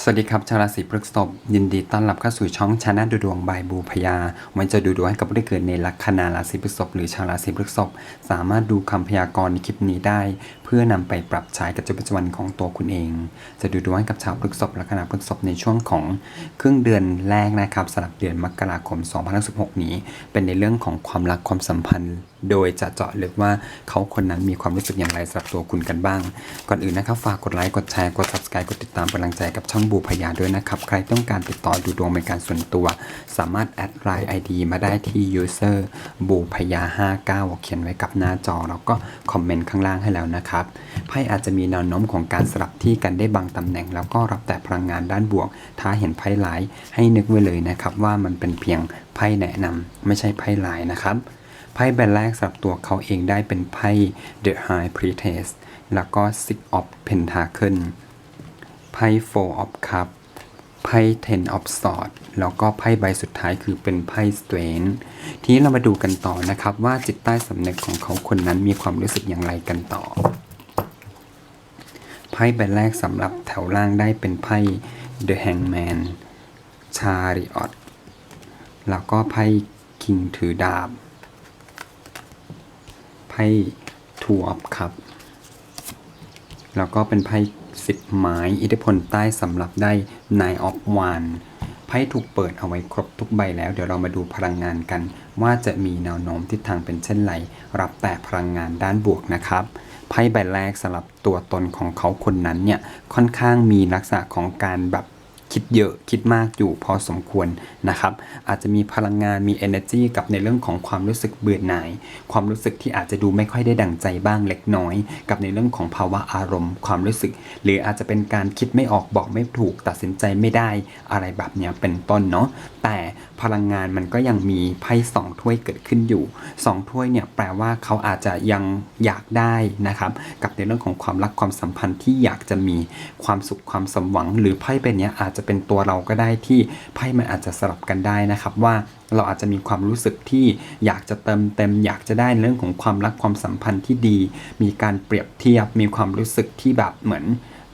สวัสดีครับชาวราศีพฤษภยินดีต้อนรับเข้าสู่ช่องชาแนลดูดวงบายบูพยาวันจะดูดวงให้กับผู้ที่เกิดในลัคนาราศีพฤษภหรือชาวราศีพฤษภสามารถดูคำพยากรณ์ในคลิปนี้ได้ พื่อนำไปปรับใช้กับชีวิตประจำวันของตัวคุณเอง จะดูดวงกับชาวพฤษภลัคนาพฤษภในช่วงของครึ่งเดือนแรกนะครับสำหรับเดือนมกราคม 2016 นี้ เป็นในเรื่องของความรักความสัมพันธ์ โดยจะเจาะลึกว่าเขาคนนั้นมีความรู้สึกอย่างไรสำหรับตัวคุณกันบ้าง ก่อนอื่นนะครับฝากกดไลค์กดแชร์กด subscribe กดติดตามเป็นกำลังใจกับช่องบูพยาด้วยนะครับใครต้องการติดต่อดูดวงเป็นการส่วนตัว สามารถแอดไลน์ ID มาได้ที่ user บูพยา59เขียนไว้กับหน้าจอแล้วก็คอมเมนต์ข้างล่างให้แล้วนะครับไพ่อาจจะมีแนวโน้มของการสลับที่กันได้บางตำแหน่ง แล้วก็รับแต่พลังงานด้านบวก ถ้าเห็นไพ่หลายให้นึกไว้เลยนะครับว่ามันเป็นเพียงไพ่แนะนำไม่ใช่ไพ่หลายนะครับไพ่ใบแรกสำหรับตัวเขาเองได้เป็นไพ่ The High Priestess แล้วก็ Six of Pentacle ไพ่ Four of Cup ไพ่ Ten of Swords แล้วก็ไพ่ใบสุดท้ายคือเป็นไพ่ Strength ทีนี้เรามาดูกันต่อนะครับว่าจิตใต้สำนึกของเขาคนนั้นมีความรู้สึกอย่างไรกันต่อ พ่ใบแรกสำหรับแถวล่างได้เป็นไพ่ The Hangman Chariot แล้วก็ไพ่ King ถือดาบ ไพ่ทูออฟคัพแล้วก็เป็นไพ่สิบไม้อิทธิพลใต้สำหรับได้นายออฟวานไพ่ถูกเปิดเอาไว้ครบทุกใบแล้ว เดี๋ยวเรามาดูพลังงานกัน ว่าจะมีแนวโน้มทิศทางเป็นเช่นไร รับแต่พลังงานด้านบวกนะครับ ไพ่ใบแรกสำหรับตัวตนของเขาคนนั้นเนี่ยค่อนข้างมีลักษณะของการแบบ คิดเยอะคิดมากอยู่พอสมควรนะครับ อาจจะมีพลังงานมี energy กับในเรื่องของความรู้สึกเบื่อหน่าย ความรู้สึกที่อาจจะดูไม่ค่อยได้ดั่งใจบ้างเล็กน้อย กับในเรื่องของภาวะอารมณ์ ความรู้สึก หรืออาจจะเป็นการคิดไม่ออกบอกไม่ถูกตัดสินใจไม่ได้อะไรแบบเนี้ยเป็นต้นเนาะแต่พลังงานมันก็ยังมีไพ่สองถ้วยเกิดขึ้นอยู่สองถ้วยเนี่ยแปลว่าเขาอาจจะยังอยากได้นะครับกับในเรื่องของความรักความสัมพันธ์ที่อยากจะมีความสุขความสมหวัง หรือไพ่เป็นเนี้ยอาจจะเป็นตัวเราก็ได้ที่ไพ่มันอาจจะสลับกันได้นะครับว่าเราอาจจะมีความรู้สึกที่อยากจะเติมเต็ม อยากจะได้เรื่องของความรักความสัมพันธ์ที่ดี มีการเปรียบเทียบ มีความรู้สึกที่แบบเหมือน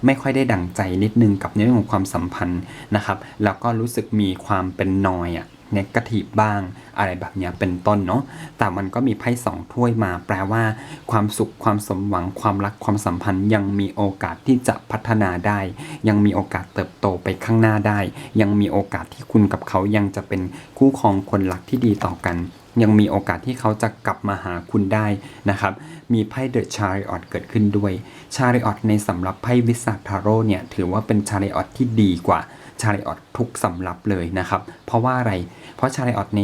ไม่ค่อยได้ดั่งใจนิดนึงกับในเรื่องของความสัมพันธ์นะครับ แล้วก็รู้สึกมีความเป็นนอยอะ เนกาทีฟบ้าง อะไรแบบนี้เป็นต้นเนาะแต่มันก็มีไพ่สองถ้วยมา แปลว่า ความสุขความสมหวังความรักความสัมพันธ์ ยังมีโอกาสที่จะพัฒนาได้ ยังมีโอกาสเติบโตไปข้างหน้าได้ ยังมีโอกาสที่คุณกับเขายังจะเป็นคู่ครองคนรักที่ดีต่อกัน ยังมีโอกาสที่เขาจะกลับมาหาคุณได้นะครับ มีไพ่เดอะชาริออตเกิดขึ้นด้วยชาริออตในสำหรับไพ่วิสาทาโร่เนี่ยถือว่าเป็นชาริออตที่ดีกว่าชาริออตทุกสำรับเลยนะครับ เพราะว่าอะไร เพราะชาริออตใน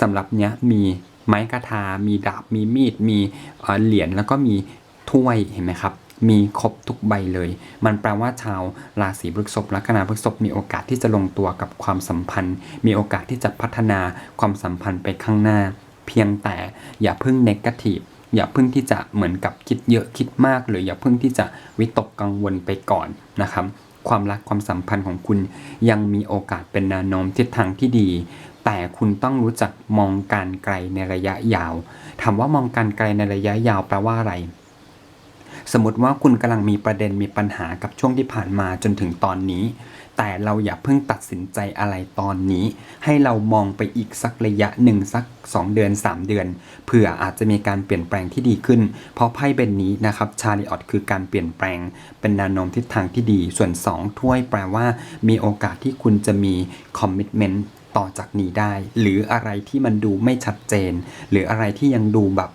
สำรับเนี้ยมีไม้กระทา มีดาบ มีมีด มีเเหรียญแล้วก็มีถ้วยเห็นไหมครับ มีครบทุกใบเลย มันแปลว่าชาวราศีพฤษภลัคนาพฤษภมีโอกาสที่จะลงตัวกับความสัมพันธ์ มีโอกาสที่จะพัฒนาความสัมพันธ์ไปข้างหน้า เพียงแต่อย่าเพิ่งเนกาทีฟอย่าเพิ่งที่จะเหมือนกับคิดเยอะคิดมาก หรืออย่าเพิ่งที่จะวิตกกังวลไปก่อนนะครับ ความรักความสัมพันธ์ของคุณยังมีโอกาสเป็นแนวโน้มทิศทางที่ดี แต่คุณต้องรู้จักมองการไกลในระยะยาวถามว่ามองการไกลในระยะยาวแปลว่าอะไร สมมติว่าคุณกำลังมีประเด็นมีปัญหากับช่วงที่ผ่านมาจนถึงตอนนี้ แต่เราอย่าเพิ่งตัดสินใจอะไรตอนนี้ ให้เรามองไปอีกสักระยะหนึ่งสัก 2 เดือน 3 เดือนเผื่ออาจจะมีการเปลี่ยนแปลงที่ดีขึ้น เพราะไพ่เบนนี้นะครับชาริออตคือการเปลี่ยนแปลง เป็นแนวโน้มทิศทางที่ดี ส่วน 2 ถ้วยแปลว่า มีโอกาสที่คุณจะมีคอมมิชเมนต์ต่อจากนี้ได้ หรืออะไรที่มันดูไม่ชัดเจน หรืออะไรที่ยังดูแบบ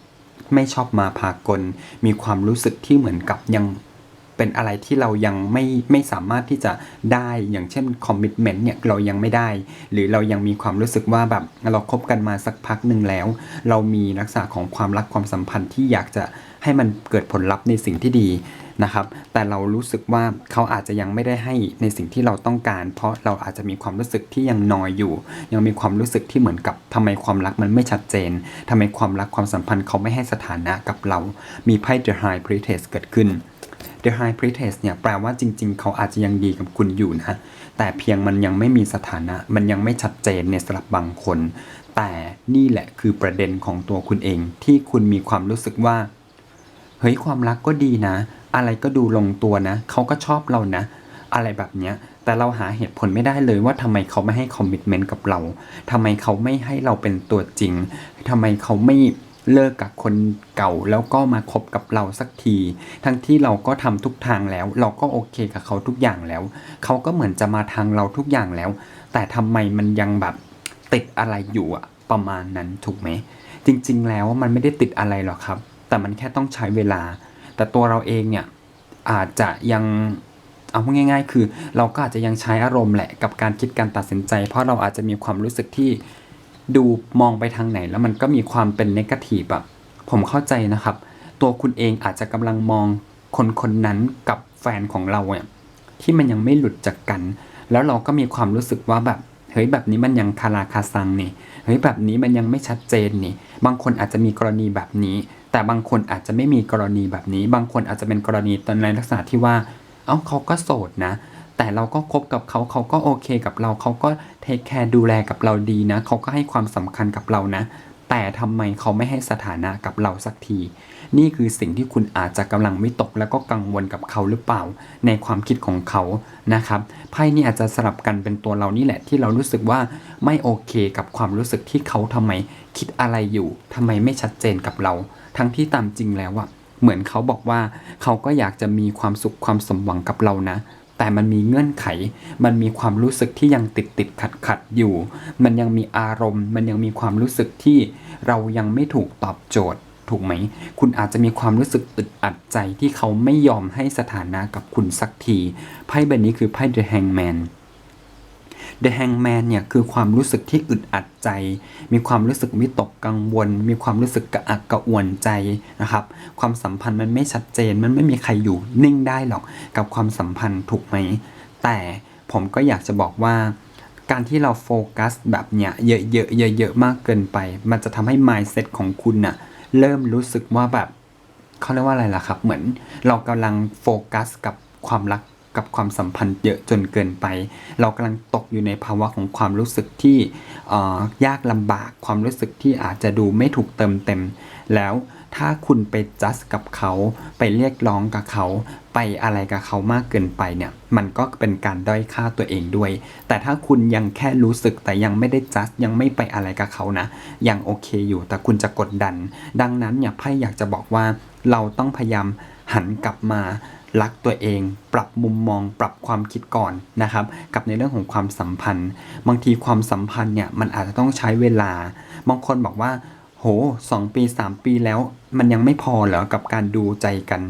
ไม่ชอบมาพากล มีความรู้สึกที่เหมือนกับยังเป็นอะไรที่เรายังไม่ไม่สามารถที่จะได้อย่างเช่นคอมมิชเมนต์เนี่ยเรายังไม่ได้ หรือเรายังมีความรู้สึกว่าแบบเราคบกันมาสักพักหนึ่งแล้ว เรามีลักษณะของความรักความสัมพันธ์ที่อยากจะให้มันเกิดผลลัพธ์ในสิ่งที่ดี นะครับ แต่เรารู้สึกว่าเขาอาจจะยังไม่ได้ให้ในสิ่งที่เราต้องการ เพราะเราอาจจะมีความรู้สึกที่ยังนอยอยู่ ยังมีความรู้สึกที่เหมือนกับทำไมความรักมันไม่ชัดเจนทำไมความรักความสัมพันธ์เขาไม่ให้สถานะกับเรา มีไพ่ The High Priestess เกิดขึ้น The High Priestess เนี่ยแปลว่าจริง ๆ เขาอาจจะยังดีกับคุณอยู่นะ แต่เพียงมันยังไม่มีสถานะ มันยังไม่ชัดเจนในสำหรับบางคน แต่นี่แหละคือประเด็นของตัวคุณเองที่คุณมีความรู้สึกว่า เฮ้ยความรักก็ดีนะ อะไรก็ดูลงตัวนะ เขาก็ชอบเรานะ อะไรแบบเนี้ย แต่เราหาเหตุผลไม่ได้เลยว่าทำไมเขาไม่ให้คอมมิชเมนต์กับเราทำไมเขาไม่ให้เราเป็นตัวจริงทำไมเขาไม่เลิกกับคนเก่าแล้วก็มาคบกับเราสักที ทั้งที่เราก็ทำทุกทางแล้ว เราก็โอเคกับเขาทุกอย่างแล้ว เขาก็เหมือนจะมาทางเราทุกอย่างแล้ว แต่ทำไมมันยังแบบติดอะไรอยู่อะประมาณนั้นถูกไหม จริงๆแล้วมันไม่ได้ติดอะไรหรอกครับ แต่มันแค่ต้องใช้เวลา แต่ตัวเราเองเนี่ยอาจจะยังเอาพูดง่ายๆ คือเราก็อาจจะยังใช้อารมณ์แหละกับการคิดการตัดสินใจ เพราะเราอาจจะมีความรู้สึกที่ดูมองไปทางไหน แล้วมันก็มีความเป็นนกาทีฟอะผมเข้าใจนะครับ ตัวคุณเองอาจจะกำลังมองคนคนนั้นกับแฟนของเราเนี่ยที่มันยังไม่หลุดจากกัน แล้วเราก็มีความรู้สึกว่าแบบเฮ้ยแบบนี้มันยังคาราคาซังนี่เฮ้ยแบบนี้มันยังไม่ชัดเจนนี่ บางคนอาจจะมีกรณีแบบนี้ แต่บางคนอาจจะไม่มีกรณีแบบนี้ บางคนอาจจะเป็นกรณีตอนในลักษณะที่ว่า เอ้าเขาก็โสดนะ แต่เราก็คบกับเขาเขาก็โอเคกับเรา เขาก็เทคแคร์ดูแลกับเราดีนะ เขาก็ให้ความสำคัญกับเรานะ แต่ทำไมเขาไม่ให้สถานะกับเราสักที นี่คือสิ่งที่คุณอาจจะกำลังวิตกแล้วก็กังวลกับเขาหรือเปล่า ในความคิดของเขานะครับไพ่นี่อาจจะสลับกันเป็นตัวเรานี่แหละที่เรารู้สึกว่าไม่โอเคกับความรู้สึกที่เขาทำไม คิดอะไรอยู่ทำไมไม่ชัดเจนกับเรา ทั้งที่ตามจริงแล้วอะเหมือนเขาบอกว่าเขาก็อยากจะมีความสุขความสมหวังกับเรานะ แต่มันมีเงื่อนไข มันมีความรู้สึกที่ยังติดติดขัดขัดอยู่ มันยังมีอารมณ์ มันยังมีความรู้สึกที่เรายังไม่ถูกตอบโจทย์ถูกไหม คุณอาจจะมีความรู้สึกอึดอัดใจที่เขาไม่ยอมให้สถานะกับคุณสักที ไพ่ใบนี้คือไพ่ The Hangman The Hangman เนี่ยคือความรู้สึกที่อึดอัดใจ มีความรู้สึกวิตกกังวล มีความรู้สึกกระอักกระอ่วนใจนะครับ ความสัมพันธ์มันไม่ชัดเจน มันไม่มีใครอยู่นิ่งได้หรอกกับความสัมพันธ์ถูกไหม แต่ผมก็อยากจะบอกว่า การที่เราโฟกัสแบบเนี้ยเยอะๆเยอะๆมากเกินไป มันจะทำให้ mindset ของคุณน่ะเริ่มรู้สึกว่าแบบเขาเรียกว่าอะไรล่ะครับ เหมือนเรากำลังโฟกัสกับความรัก กับความสัมพันธ์เยอะจนเกินไป เรากำลังตกอยู่ในภาวะของความรู้สึกที่ยากลำบาก ความรู้สึกที่อาจจะดูไม่ถูกเติมเต็ม แล้วถ้าคุณไปจัดกับเขา ไปเรียกร้องกับเขา ไปอะไรกับเขามากเกินไปเนี่ย มันก็เป็นการด้อยค่าตัวเองด้วย แต่ถ้าคุณยังแค่รู้สึกแต่ยังไม่ได้จัดยังไม่ไปอะไรกับเขานะ ยังโอเคอยู่แต่คุณจะกดดัน ดังนั้นเนี่ยไพ่อยากจะบอกว่าเราต้องพยายามหันกลับมา รักตัวเอง ปรับมุมมอง ปรับความคิดก่อนนะครับ กับในเรื่องของความสัมพันธ์ บางทีความสัมพันธ์เนี่ยมันอาจจะต้องใช้เวลา บางคนบอกว่า โหสองปีสามปีแล้ว มันยังไม่พอเหรอกับการดูใจกัน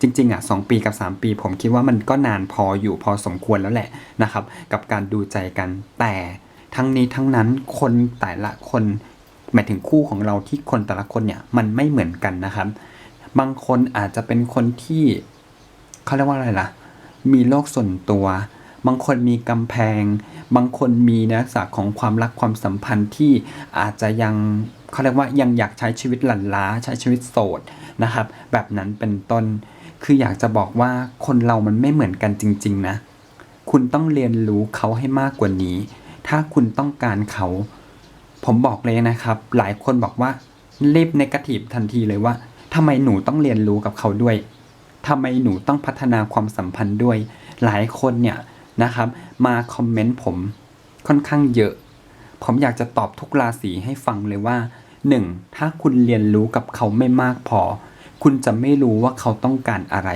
จริงๆอะสองปีกับ 3 ปี ผมคิดว่ามันก็นานพออยู่พอสมควรแล้วแหละนะครับ กับการดูใจกัน แต่ทั้งนี้ทั้งนั้นคนแต่ละคนหมายถึงคู่ของเราที่คนแต่ละคนเนี่ยมันไม่เหมือนกันนะครับ บางคนอาจจะเป็นคนที่ เขาเรียกว่าอะไรล่ะ มีโลกส่วนตัว บางคนมีกำแพง บางคนมีนลักษะของความรักความสัมพันธ์ที่อาจจะยังเขาเรียกว่ายังอยากใช้ชีวิตหลั่นล้าใช้ชีวิตโสดนะครับ แบบนั้นเป็นต้น คืออยากจะบอกว่าคนเรามันไม่เหมือนกันจริง ๆ นะ คุณต้องเรียนรู้เขาให้มากกว่านี้ ถ้าคุณต้องการเขา ผมบอกเลยนะครับ หลายคนบอกว่ารีบในกระถีบทันทีเลยว่าทำไมหนูต้องเรียนรู้กับเขาด้วย ทำไมหนูต้องพัฒนาความสัมพันธ์ด้วย หลายคนเนี่ยนะครับ มาคอมเมนต์ผมค่อนข้างเยอะ ผมอยากจะตอบทุกราศีให้ฟังเลยว่า 1. ถ้าคุณเรียนรู้กับเขาไม่มากพอ คุณจะไม่รู้ว่าเขาต้องการอะไร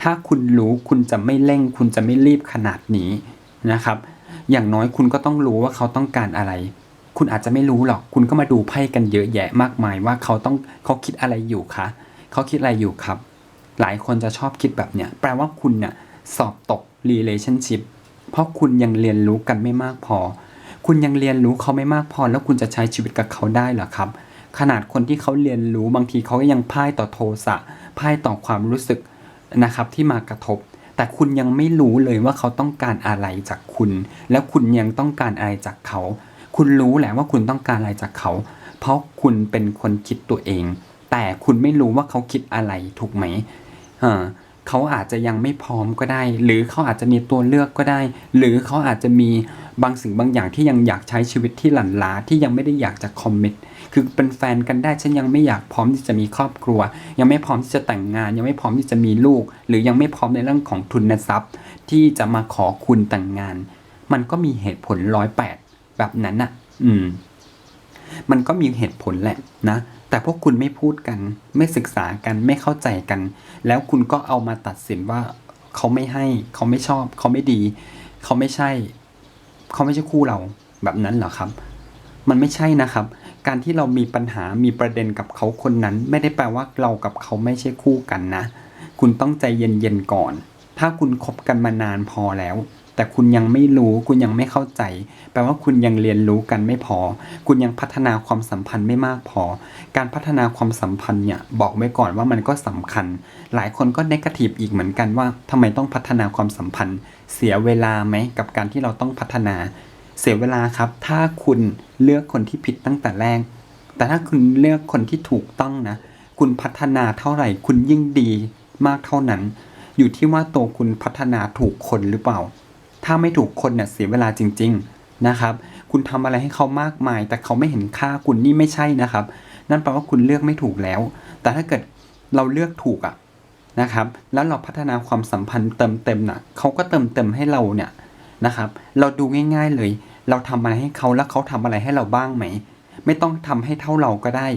ถ้าคุณรู้คุณจะไม่เร่ง คุณจะไม่รีบขนาดนี้นะครับ อย่างน้อยคุณก็ต้องรู้ว่าเขาต้องการอะไร คุณอาจจะไม่รู้หรอก คุณก็มาดูไพ่กันเยอะแยะมากมายว่าเขาต้องเขาคิดอะไรอยู่คะเขาคิดอะไรอยู่ครับ หลายคนจะชอบคิดแบบเนี้ยแปลว่าคุณเนี่ยสอบตก relationship เพราะคุณยังเรียนรู้กันไม่มากพอ คุณยังเรียนรู้เขาไม่มากพอ แล้วคุณจะใช้ชีวิตกับเขาได้หรอครับ ขนาดคนที่เขาเรียนรู้บางทีเขาก็ยังพ่ายต่อโทสะพ่ายต่อความรู้สึกนะครับที่มากระทบ แต่คุณยังไม่รู้เลยว่าเขาต้องการอะไรจากคุณ แล้วคุณยังต้องการอะไรจากเขา คุณรู้แหละว่าคุณต้องการอะไรจากเขา เพราะคุณเป็นคนคิดตัวเอง แต่คุณไม่รู้ว่าเขาคิดอะไรถูกไหม เขาอาจจะยังไม่พร้อมก็ได้ หรือเขาอาจจะมีตัวเลือกก็ได้ หรือเขาอาจจะมีบางสิ่งบางอย่างที่ยังอยากใช้ชีวิตที่หลั่นล้าที่ยังไม่ได้อยากจะคอมมิตคือเป็นแฟนกันได้ฉันยังไม่อยากพร้อมที่จะมีครอบครัว ยังไม่พร้อมที่จะแต่งงาน ยังไม่พร้อมที่จะมีลูก หรือยังไม่พร้อมในเรื่องของทุนทรัพย์ ที่จะมาขอคุณแต่งงาน มันก็มีเหตุผลร้อยแปดแบบนั้นน่ะ อืม มันก็มีเหตุผลแหละนะ แต่พวกคุณไม่พูดกัน ไม่ศึกษากันไม่เข้าใจกัน แล้วคุณก็เอามาตัดสินว่าเขาไม่ให้เขาไม่ชอบ เขาไม่ดี เขาไม่ใช่ เขาไม่ใช่คู่เราแบบนั้นเหรอครับ มันไม่ใช่นะครับ การที่เรามีปัญหามีประเด็นกับเขาคนนั้น ไม่ได้แปลว่าเรากับเขาไม่ใช่คู่กันนะ คุณต้องใจเย็นๆก่อน ถ้าคุณคบกันมานานพอแล้ว แต่คุณยังไม่รู้คุณยังไม่เข้าใจ แปลว่าคุณยังเรียนรู้กันไม่พอ คุณยังพัฒนาความสัมพันธ์ไม่มากพอ การพัฒนาความสัมพันธ์เนี่ยบอกไว้ก่อนว่ามันก็สำคัญ หลายคนก็เนกาทีฟอีกเหมือนกันว่าทำไมต้องพัฒนาความสัมพันธ์ เสียเวลาไหมกับการที่เราต้องพัฒนา เสียเวลาครับ ถ้าคุณเลือกคนที่ผิดตั้งแต่แรก แต่ถ้าคุณเลือกคนที่ถูกต้องนะ คุณพัฒนาเท่าไหร่ คุณยิ่งดีมากเท่านั้น อยู่ที่ว่าตัวคุณพัฒนาถูกคนหรือเปล่า ถ้าไม่ถูกคนเนี่ยเสียเวลาจริง ๆนะครับ คุณทำอะไรให้เขามากมาย แต่เขาไม่เห็นค่าคุณนี่ไม่ใช่นะครับ นั่นแปลว่าคุณเลือกไม่ถูกแล้ว แต่ถ้าเกิดเราเลือกถูกอะนะครับ แล้วเราพัฒนาความสัมพันธ์เติมเต็มน่ะเขาก็เติมเต็มให้เราเนี่ยนะครับ เราดูง่าย ๆเลย เราทำอะไรให้เขาแล้วเขาทำอะไรให้เราบ้างไหม ไม่ต้องทำให้เท่าเราก็ได้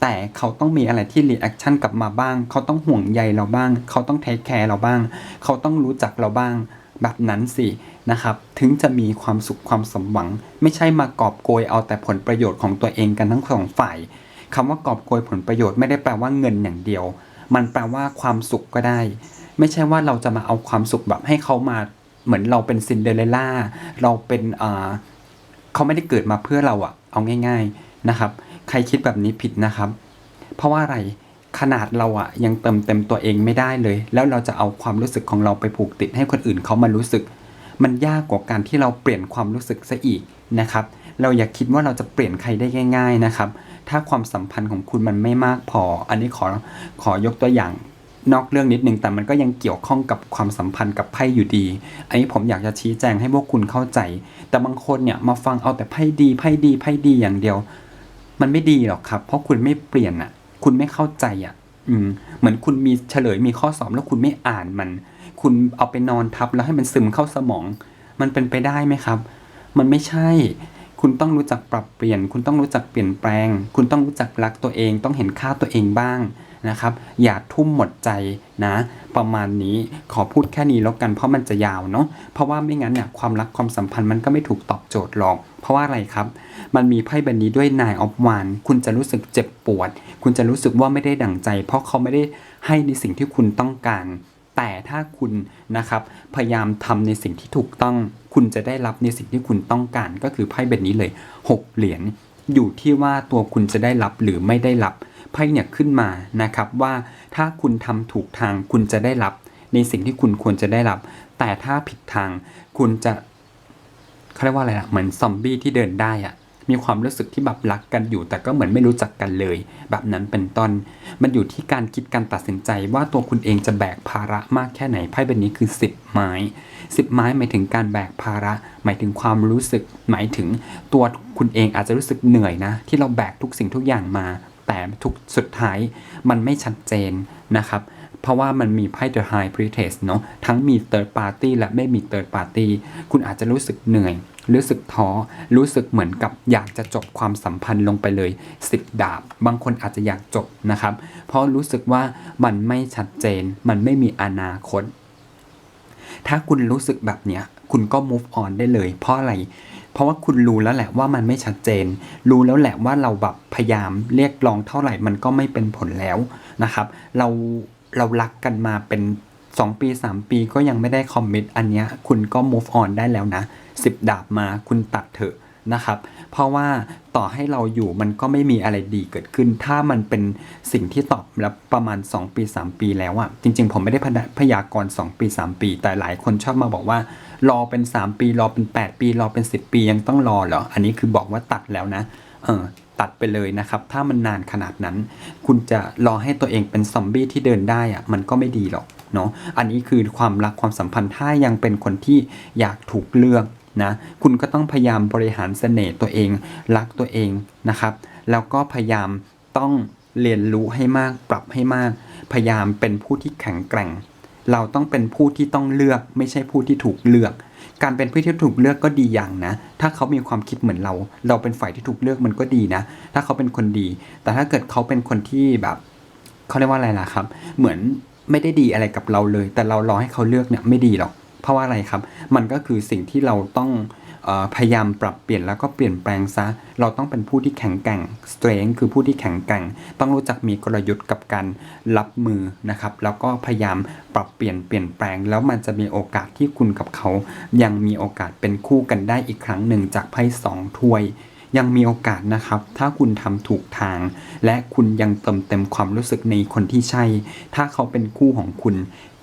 แต่เขาต้องมีอะไรที่รีแอคชั่นกลับมาบ้าง เขาต้องห่วงใยเราบ้าง เขาต้องเทคแคร์เราบ้าง เขาต้องรู้จักเราบ้าง แบบนั้นสิ นะครับ ถึงจะมีความสุขความสมหวัง ไม่ใช่มากอบโกยเอาแต่ผลประโยชน์ของตัวเองกันทั้งสองฝ่ายคำว่ากอบโกยผลประโยชน์ไม่ได้แปลว่าเงินอย่างเดียว มันแปลว่าความสุขก็ได้ ไม่ใช่ว่าเราจะมาเอาความสุขแบบให้เขามาเหมือนเราเป็นซินเดอเรลล่าเราเป็นอ่าเขาไม่ได้เกิดมาเพื่อเราอะเอาง่าย ๆนะครับ ใครคิดแบบนี้ผิดนะครับ เพราะว่าอะไรขนาดเราอะยังเติมเต็มตัวเองไม่ได้เลย แล้วเราจะเอาความรู้สึกของเราไปผูกติดให้คนอื่นเขามารู้สึก มันยากกว่าการที่เราเปลี่ยนความรู้สึกซะอีกนะครับ เราอย่าคิดว่าเราจะเปลี่ยนใครได้ง่าย ๆนะครับ ถ้าความสัมพันธ์ของคุณมันไม่มากพอ อันนี้ขอขอยกตัวอย่างนอกเรื่องนิดนึงแต่มันก็ยังเกี่ยวข้องกับความสัมพันธ์กับไพ่อยู่ดี อันนี้ผมอยากจะชี้แจงให้พวกคุณเข้าใจ แต่บางคนเนี่ยมาฟังเอาแต่ไพ่ดีไพ่ดีไพ่ดีอย่างเดียว มันไม่ดีหรอกครับ เพราะคุณไม่เปลี่ยนอะ คุณไม่เข้าใจอะ อืม เหมือนคุณมีเฉลยมีข้อสอบแล้วคุณไม่อ่านมัน คุณเอาไปนอนทับแล้วให้มันซึมเข้าสมอง มันเป็นไปได้ไหมครับ มันไม่ใช่ คุณต้องรู้จักปรับเปลี่ยน คุณต้องรู้จักเปลี่ยนแปลง คุณต้องรู้จักรักตัวเอง ต้องเห็นค่าตัวเองบ้างนะครับ อย่าทุ่มหมดใจนะ ประมาณนี้ขอพูดแค่นี้แล้วกัน เพราะมันจะยาวเนาะเพราะว่าไม่งั้นเนี่ยความรักความสัมพันธ์มันก็ไม่ถูกตอบโจทย์หรอก เพราะว่าอะไรครับ มันมีไพ่ใบนี้ด้วยนายออฟวานคุณจะรู้สึกเจ็บปวด คุณจะรู้สึกว่าไม่ได้ดั่งใจ เพราะเขาไม่ได้ให้ในสิ่งที่คุณต้องการ แต่ถ้าคุณนะครับพยายามทำในสิ่งที่ถูกต้อง คุณจะได้รับในสิ่งที่คุณต้องการก็คือไพ่ใบนี้เลย 6 เหรียญอยู่ที่ว่าตัวคุณจะได้รับหรือไม่ได้รับไพ่เนี่ยขึ้นมานะครับว่าถ้าคุณทำถูกทางคุณจะได้รับในสิ่งที่คุณควรจะได้รับ แต่ถ้าผิดทางคุณจะเขาเรียกว่าอะไรอะเหมือนซอมบี้ที่เดินได้อะ มีความรู้สึกที่แบบรักกันอยู่ แต่ก็เหมือนไม่รู้จักกันเลย แบบนั้นเป็นต้นมันอยู่ที่การคิดการตัดสินใจว่าตัวคุณเองจะแบกภาระมากแค่ไหนไพ่ใบนี้คือ 10 ไม้ 10 ไม้หมายถึงการแบกภาระ หมายถึงความรู้สึก หมายถึงตัวคุณเองอาจจะรู้สึกเหนื่อยนะ ที่เราแบกทุกสิ่งทุกอย่างมา แต่ทุกสุดท้ายมันไม่ชัดเจนนะครับเพราะว่ามันมีไพ่ The High Priestess เนอะทั้งมี Third Party และไม่มี Third Party คุณอาจจะรู้สึกเหนื่อย รู้สึกท้อ รู้สึกเหมือนกับอยากจะจบความสัมพันธ์ลงไปเลย 10 ดาบ บางคนอาจจะอยากจบนะครับ เพราะรู้สึกว่ามันไม่ชัดเจน มันไม่มีอนาคต ถ้าคุณรู้สึกแบบเนี้ย คุณก็ move on ได้เลย เพราะอะไร เพราะว่าคุณรู้แล้วแหละว่ามันไม่ชัดเจน รู้แล้วแหละว่าเราแบบพยายามเรียกร้องเท่าไหร่มันก็ไม่เป็นผลแล้วนะครับ เราเรารักกันมาเป็น 2 ปี 3 ปีก็ยังไม่ได้คอมมิตอันเนี้ยคุณก็ move on ได้แล้วนะ 10 ดาบมาคุณตัดเถอะนะครับ เพราะว่าต่อให้เราอยู่มันก็ไม่มีอะไรดีเกิดขึ้น ถ้ามันเป็นสิ่งที่ตอบแล้วประมาณ 2 ปี 3 ปีแล้วอะจริง ๆ ผมไม่ได้พยาพยากรณ์2ปี 3 ปี แต่หลายคนชอบมาบอกว่า รอเป็น 3 ปี รอเป็น 8 ปี รอเป็น 10 ปียังต้องรอเหรอ อันนี้คือบอกว่าตัดแล้วนะ เออตัดไปเลยนะครับ ถ้ามันนานขนาดนั้น คุณจะรอให้ตัวเองเป็นซอมบี้ที่เดินได้อะมันก็ไม่ดีหรอก เนาะอันนี้คือความรักความสัมพันธ์ถ้ายังเป็นคนที่อยากถูกเลือกนะคุณก็ต้องพยายามบริหารเสน่ห์ตัวเอง รักตัวเองนะครับ แล้วก็พยายามต้องเรียนรู้ให้มากปรับให้มาก พยายามเป็นผู้ที่แข็งแกร่ง เราต้องเป็นผู้ที่ต้องเลือก ไม่ใช่ผู้ที่ถูกเลือก การเป็นผู้ที่ถูกเลือกก็ดีอย่างนะ ถ้าเขามีความคิดเหมือนเรา เราเป็นฝ่ายที่ถูกเลือกมันก็ดีนะ ถ้าเขาเป็นคนดี แต่ถ้าเกิดเขาเป็นคนที่แบบเขาเรียกว่าอะไรล่ะครับ เหมือน ไม่ได้ดีอะไรกับเราเลย แต่เรารอให้เขาเลือกเนี่ยไม่ดีหรอก เพราะว่าอะไรครับ มันก็คือสิ่งที่เราต้องออพยายามปรับเปลี่ยนแล้วก็เปลี่ยนแปลงซะ เราต้องเป็นผู้ที่แข็งแกร่ง strength คือผู้ที่แข็งแกร่ง ต้องรู้จักมีกลยุทธ์กับการรับมือนะครับ แล้วก็พยายามปรับเปลี่ยนเปลี่ยนแปลง แล้วมันจะมีโอกาสที่คุณกับเขา ยังมีโอกาสเป็นคู่กันได้อีกครั้งหนึ่งจากไพ่สองถ้วย ยังมีโอกาสนะครับ ถ้าคุณทำถูกทาง และคุณยังเติมเต็มความรู้สึกในคนที่ใช่ ถ้าเขาเป็นคู่ของคุณ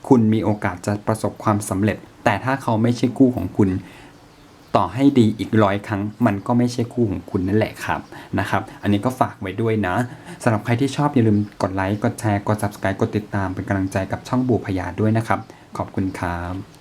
คุณมีโอกาสจะประสบความสำเร็จ แต่ถ้าเขาไม่ใช่คู่ของคุณต่อให้ดีอีกร้อยครั้ง มันก็ไม่ใช่คู่ของคุณนั่นแหละครับนะครับ อันนี้ก็ฝากไว้ด้วยนะสำหรับใครที่ชอบอย่าลืมกดไลค์กดแชร์กด subscribe กดติดตามเป็นกำลังใจกับช่องบูพยาด้วยนะครับ ขอบคุณครับ